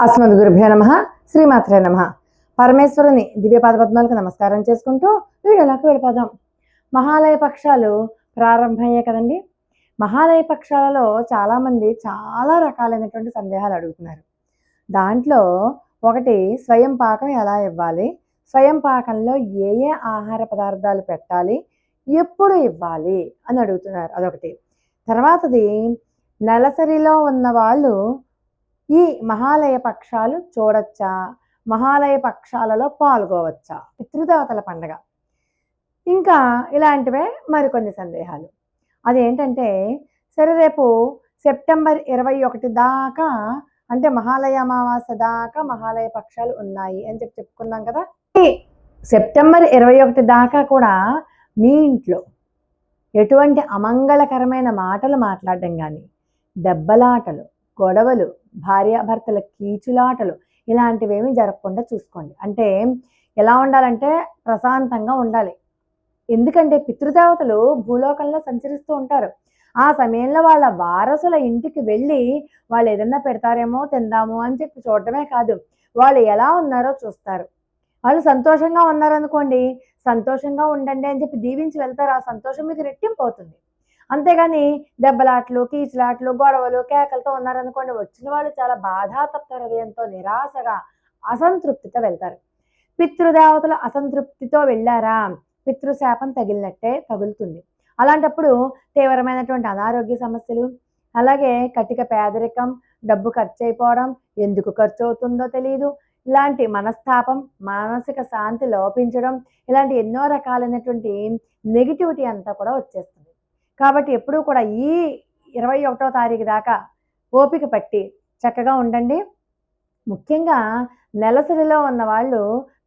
అస్మద్ గురుభ్యో నమ శ్రీమాత్రే నమ. పరమేశ్వరుని దివ్యపాద పద్మాలకు నమస్కారం చేసుకుంటూ వీడియోలోకి వెళ్ళిపోదాం. మహాలయ పక్షాలు ప్రారంభమయ్యాయి కదండి. మహాలయ పక్షాలలో చాలామంది చాలా రకాలైనటువంటి సందేహాలు అడుగుతున్నారు. దాంట్లో ఒకటి స్వయం పాకం ఎలా ఇవ్వాలి? స్వయం పాకంలో ఏ ఏ ఆహార పదార్థాలు పెట్టాలి? ఎప్పుడు ఇవ్వాలి? అని అడుగుతున్నారు. అదొకటి. తర్వాతది నెలసరిలో ఉన్న వాళ్ళు ఈ మహాలయ పక్షాలు చూడొచ్చా? మహాలయ పక్షాలలో పాల్గొవచ్చా? పితృదేవతల పండగ. ఇంకా ఇలాంటివే మరికొన్ని సందేహాలు. అదేంటంటే సరే రేపు సెప్టెంబర్ ఇరవై ఒకటి దాకా అంటే మహాలయ అమావాస్య దాకా మహాలయ పక్షాలు ఉన్నాయి అని చెప్పి చెప్పుకున్నాం కదా? సెప్టెంబర్ ఇరవై ఒకటి దాకా కూడా మీ ఇంట్లో ఎటువంటి అమంగళకరమైన మాటలు మాట్లాడడం కానీ దెబ్బలాటలు గొడవలు భార్యాభర్తల కీచులాటలు ఇలాంటివేమీ జరగకుండా చూసుకోండి. అంటే ఎలా ఉండాలంటే ప్రశాంతంగా ఉండాలి. ఎందుకంటే పితృదేవతలు భూలోకంలో సంచరిస్తూ ఉంటారు. ఆ సమయంలో వాళ్ళ వారసుల ఇంటికి వెళ్ళి వాళ్ళు ఏదన్నా పెడతారేమో తిందాము అని చెప్పి చూడటమే కాదు. వాళ్ళు ఎలా ఉన్నారో చూస్తారు. వాళ్ళు సంతోషంగా ఉన్నారనుకోండి సంతోషంగా ఉండండి అని చెప్పి దీవించి వెళ్తారు. ఆ సంతోషం మీకు రెట్టింపు అవుతుంది. అంతేగాని దెబ్బలాట్లు కీచులాట్లు గొడవలు కేకలతో ఉన్నారనుకోండి వచ్చిన వాళ్ళు చాలా బాధాతప్త హృదయంతో నిరాశగా అసంతృప్తితో వెళ్తారు. పితృదేవతల అసంతృప్తితో వెళ్ళారా? పితృశాపం తగిలినట్టే తగులుతుంది. అలాంటప్పుడు తీవ్రమైనటువంటి అనారోగ్య సమస్యలు అలాగే కటిక పేదరికం డబ్బు ఖర్చు అయిపోవడం ఎందుకు ఖర్చు అవుతుందో తెలియదు ఇలాంటి మనస్తాపం మానసిక శాంతి లోపించడం ఇలాంటి ఎన్నో రకాలైనటువంటి నెగిటివిటీ అంతా కూడా వచ్చేస్తుంది. కాబట్టి ఎప్పుడూ కూడా ఈ ఇరవై ఒకటో తారీఖు దాకా ఓపిక పట్టి చక్కగా ఉండండి. ముఖ్యంగా నెలసరిలో ఉన్న వాళ్ళు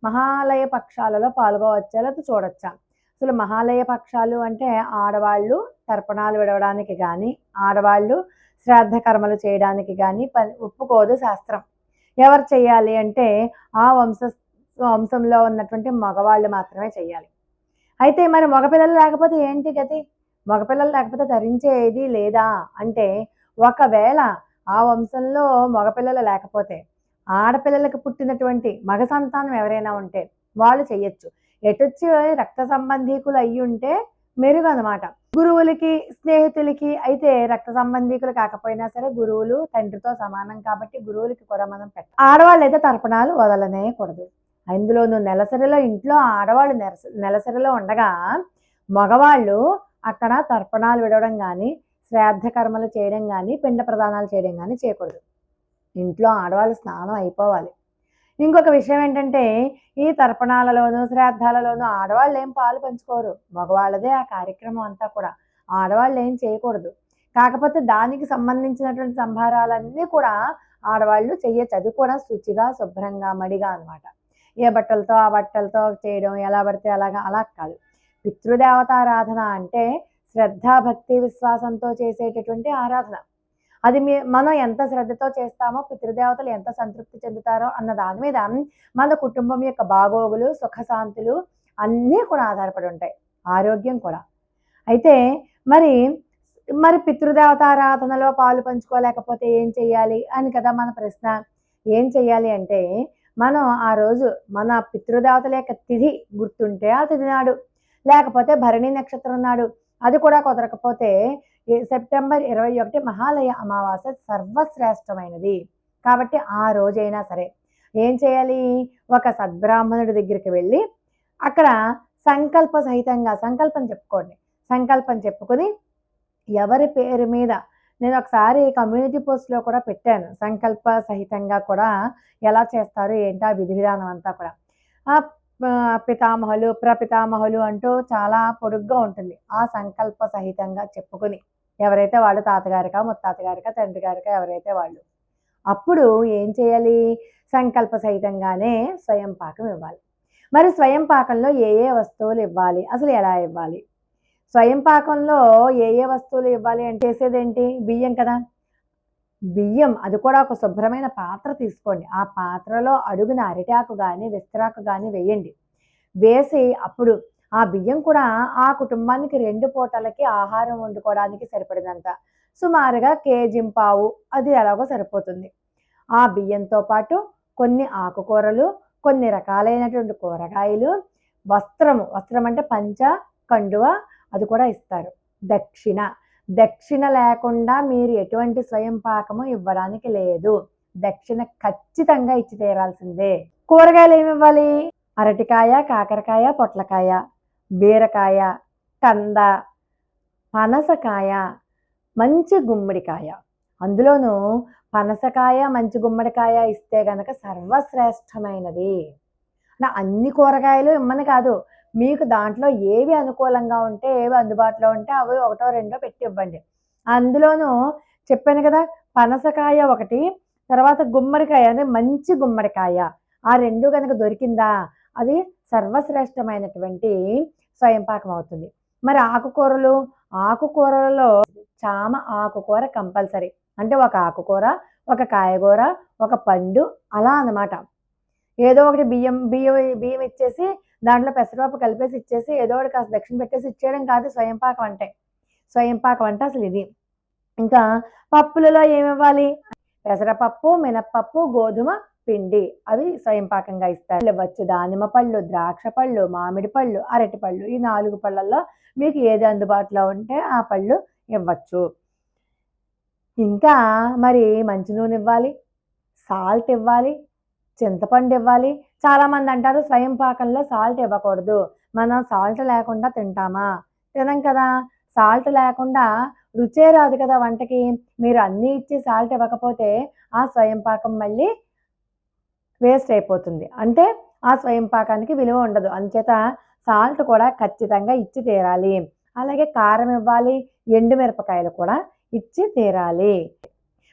మహాలయ పక్షాలలో పాల్గొవచ్చా లేదా చూడొచ్చా. అసలు మహాలయ పక్షాలు అంటే ఆడవాళ్ళు తర్పణాలు విడవడానికి కానీ ఆడవాళ్ళు శ్రాద్ధ కర్మలు చేయడానికి కానీ పని ఒప్పుకోదు శాస్త్రం. ఎవరు చేయాలి అంటే ఆ వంశ వంశంలో ఉన్నటువంటి మగవాళ్ళు మాత్రమే చేయాలి. అయితే మరి మగపిల్లలు లేకపోతే ఏంటి గతి? మగపిల్లలు లేకపోతే ధరించేది లేదా అంటే ఒకవేళ ఆ వంశంలో మగపిల్లలు లేకపోతే ఆడపిల్లలకు పుట్టినటువంటి మగ సంతానం ఎవరైనా ఉంటే వాళ్ళు చెయ్యొచ్చు. ఎటొచ్చి రక్త సంబంధీకులు అయ్యి ఉంటే మెరుగు అనమాట గురువులకి స్నేహితులకి అయితే రక్త సంబంధీకులు కాకపోయినా సరే గురువులు తండ్రితో సమానం కాబట్టి గురువులకి కూడా మనం పెట్ట ఆడవాళ్ళు అయితే తర్పణాలు వదలనేయకూడదు అందులోనూ నెలసరిలో ఇంట్లో ఆడవాళ్ళు నెలసరిలో ఉండగా మగవాళ్ళు అక్కడ తర్పణాలు విడవడం కానీ శ్రాద్ధ కర్మలు చేయడం కానీ పిండ ప్రదానాలు చేయడం కానీ చేయకూడదు. ఇంట్లో ఆడవాళ్ళు స్నానం అయిపోవాలి. ఇంకొక విషయం ఏంటంటే ఈ తర్పణాలలోనూ శ్రాద్ధాలలోనూ ఆడవాళ్ళు ఏం పాలు పంచుకోరు. మగవాళ్ళదే ఆ కార్యక్రమం అంతా కూడా. ఆడవాళ్ళు ఏం చేయకూడదు. కాకపోతే దానికి సంబంధించినటువంటి సంభారాలన్నీ కూడా ఆడవాళ్ళు చెయ్యొచ్చు అది కూడా శుచిగా శుభ్రంగా మడిగా అనమాట ఏ బట్టలతో ఆ బట్టలతో చేయడం ఎలా పడితే అలాగా అలా కాదు. పితృదేవతారాధన అంటే శ్రద్ధ భక్తి విశ్వాసంతో చేసేటటువంటి ఆరాధన. అది మీ మనం ఎంత శ్రద్ధతో చేస్తామో పితృదేవతలు ఎంత సంతృప్తి చెందుతారో అన్న దాని మీద మన కుటుంబం యొక్క బాగోగులు సుఖశాంతులు అన్నీ కూడా ఆధారపడి ఉంటాయి. ఆరోగ్యం కూడా. అయితే మరి మరి పితృదేవతారాధనలో పాలు పంచుకోలేకపోతే ఏం చెయ్యాలి అని కదా మన ప్రశ్న. ఏం చెయ్యాలి అంటే మనం ఆ రోజు మన పితృదేవతల యొక్క తిథి గుర్తుంటే ఆ తిథి నాడు లేకపోతే భరణి నక్షత్రం నాడు. అది కూడా కుదరకపోతే సెప్టెంబర్ ఇరవై ఒకటి మహాలయ అమావాస్య సర్వశ్రేష్టమైనది. కాబట్టి ఆ రోజైనా సరే ఏం చేయాలి? ఒక సద్బ్రాహ్మణుడి దగ్గరికి వెళ్ళి అక్కడ సంకల్ప సహితంగా సంకల్పం చెప్పుకోండి. సంకల్పం చెప్పుకొని ఎవరి పేరు మీద నేను ఒకసారి కమ్యూనిటీ పోస్ట్లో కూడా పెట్టాను. సంకల్ప సహితంగా కూడా ఎలా చేస్తారు ఏంటి ఆ విధి విధానం అంతా కూడా. పితామహులు ప్రపితామహులు అంటూ చాలా పొడుగ్గా ఉంటుంది. ఆ సంకల్ప సహితంగా చెప్పుకుని ఎవరైతే వాళ్ళు తాతగారిక ముత్తాతగారిక తండ్రి గారికా ఎవరైతే వాళ్ళు అప్పుడు ఏం చేయాలి? సంకల్ప సహితంగానే స్వయం పాకం ఇవ్వాలి. మరి స్వయం పాకంలో ఏ ఏ వస్తువులు ఇవ్వాలి? అసలు ఎలా ఇవ్వాలి? స్వయం పాకంలో ఏ ఏ వస్తువులు ఇవ్వాలి అంటే చేసేదేంటి? బియ్యం కదా. బియ్యం అది కూడా ఒక శుభ్రమైన పాత్ర తీసుకోండి. ఆ పాత్రలో అడుగున అరిటాకు కానీ విస్తరాకు కానీ వేయండి. వేసి అప్పుడు ఆ బియ్యం కూడా ఆ కుటుంబానికి రెండు పూటలకి ఆహారం వండుకోవడానికి సరిపడినంత. సుమారుగా కేజీ పావు అది ఎలాగో సరిపోతుంది. ఆ బియ్యంతో పాటు కొన్ని ఆకుకూరలు కొన్ని రకాలైనటువంటి కూరగాయలు వస్త్రము వస్త్రం అంటే పంచ కండువ అది కూడా ఇస్తారు. దక్షిణ దక్షిణ లేకుండా మీరు ఎటువంటి స్వయం పాకము ఇవ్వడానికి లేదు. దక్షిణ ఖచ్చితంగా ఇచ్చి తీరాల్సిందే. కూరగాయలు ఏమి ఇవ్వాలి? అరటికాయ కాకరకాయ పొట్లకాయ బీరకాయ కంద పనసకాయ మంచి గుమ్మడికాయ. అందులోనూ పనసకాయ మంచి గుమ్మడికాయ ఇస్తే గనక సర్వశ్రేష్టమైనది. నా అన్ని కూరగాయలు ఇమ్మని కాదు. మీకు దాంట్లో ఏవి అనుకూలంగా ఉంటే ఏవి అందుబాటులో ఉంటే అవి ఒకటో రెండో పెట్టి ఇవ్వండి. అందులోనూ చెప్పాను కదా పనసకాయ ఒకటి తర్వాత గుమ్మడికాయ అంటే మంచి గుమ్మడికాయ. ఆ రెండు కనుక దొరికిందా? అది సర్వశ్రేష్టమైనటువంటి స్వయం పాకం అవుతుంది. మరి ఆకుకూరలు? ఆకుకూరలలో చామ ఆకుకూర కంపల్సరీ. అంటే ఒక ఆకుకూర ఒక కాయగూర ఒక పండు అలా అన్నమాట. ఏదో ఒకటి బియ్యం బియ్యం బియ్యం ఇచ్చేసి దాంట్లో పెసరపప్పు కలిపేసి ఇచ్చేసి ఏదో ఒకటి కాస్త దక్షిణ పెట్టేసి ఇచ్చేయడం కాదు స్వయం పాకం అంటే. స్వయం పాకం అంటే అసలు ఇది. ఇంకా పప్పులలో ఏమి ఇవ్వాలి పెసరపప్పు మినప్పప్పు గోధుమ పిండి. అవి స్వయం పాకంగా ఇస్తారు. ఇవ్వచ్చు దానిమ్మ పళ్ళు ద్రాక్ష పళ్ళు మామిడి పళ్ళు అరటి పళ్ళు. ఈ నాలుగు పళ్ళల్లో మీకు ఏది అందుబాటులో ఉంటే ఆ పళ్ళు ఇవ్వచ్చు. ఇంకా మరి మంచి నూనె ఇవ్వాలి? సాల్ట్ ఇవ్వాలి? చింతపండు ఇవ్వాలి. చాలామంది అంటారు స్వయం పాకంలో సాల్ట్ ఇవ్వకూడదు. మనం సాల్ట్ లేకుండా తింటామా? తినం కదా. సాల్ట్ లేకుండా రుచే రాదు కదా వంటకి. మీరు అన్నీ ఇచ్చి సాల్ట్ ఇవ్వకపోతే ఆ స్వయం పాకం మళ్ళీ వేస్ట్ అయిపోతుంది. అంటే ఆ స్వయం పాకానికి విలువ ఉండదు. అంచేత సాల్ట్ కూడా ఖచ్చితంగా ఇచ్చి తీరాలి. అలాగే కారం ఇవ్వాలి. ఎండు మిరపకాయలు కూడా ఇచ్చి తీరాలి.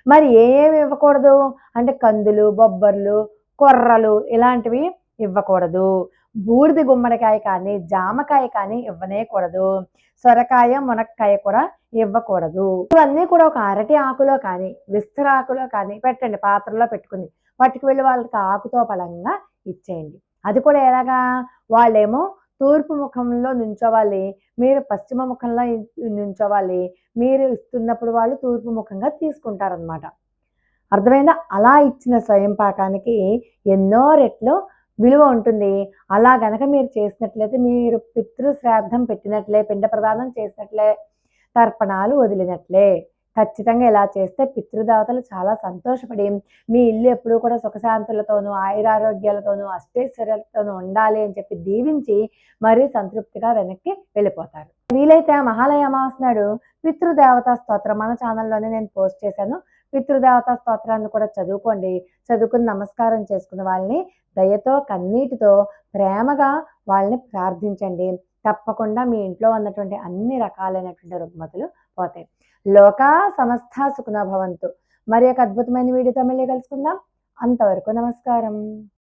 మరి ఏమి ఇవ్వకూడదు? అంటే కందులు బొబ్బర్లు కొర్రలు ఇలాంటివి ఇవ్వకూడదు. బూడిద గుమ్మడికాయ కానీ జామకాయ కానీ ఇవ్వనేకూడదు. సొరకాయ మునక్కాయ కూడా ఇవ్వకూడదు. ఇవన్నీ కూడా ఒక అరటి ఆకులో కానీ విస్తరాకులో కానీ పెట్టండి పాత్రలో పెట్టుకుని. పట్టుకు వెళ్ళి వాళ్ళకి ఆకుతో బలంగా ఇచ్చేయండి. అది కూడా ఎలాగా? వాళ్ళేమో తూర్పు ముఖంలో నుంచోవాలి మీరు పశ్చిమ ముఖంలో నుంచోవాలి. మీరు ఇస్తున్నప్పుడు వాళ్ళు తూర్పు ముఖంగా తీసుకుంటారనమాట అర్థమైందా? అలా ఇచ్చిన స్వయం పాకానికి ఎన్నో రెట్లు విలువ ఉంటుంది. అలా గనక మీరు చేసినట్లయితే మీరు పితృశ్రాద్ధం పెట్టినట్లే పిండ ప్రదానం చేసినట్లే తర్పణాలు వదిలినట్లే ఖచ్చితంగా ఇలా చేస్తే పితృదేవతలు చాలా సంతోషపడి మీ ఇల్లు ఎప్పుడూ కూడా సుఖశాంతులతోనూ ఆయురారోగ్యాలతోనూ అష్టైశ్వర్యాలతోనూ ఉండాలి అని చెప్పి దీవించి మరీ సంతృప్తిగా వెనక్కి వెళ్ళిపోతారు. వీలైతే ఆ మహాలయ అమావాస్య నాడు పితృదేవతా స్తోత్రం మన ఛానల్లోనే నేను పోస్ట్ చేశాను. పితృదేవతా స్తోత్రాన్ని కూడా చదువుకోండి. చదువుకుని నమస్కారం చేసుకున్న వాళ్ళని దయతో కన్నీటితో ప్రేమగా వాళ్ళని ప్రార్థించండి. తప్పకుండా మీ ఇంట్లో ఉన్నటువంటి అన్ని రకాలైనటువంటి రుగ్మతులు పోతాయి. లోకా సమస్త సుఖనభవంతు మరి ఒక అద్భుతమైన వీడియోతో మళ్ళీ కలుసుకుందాం. అంతవరకు నమస్కారం.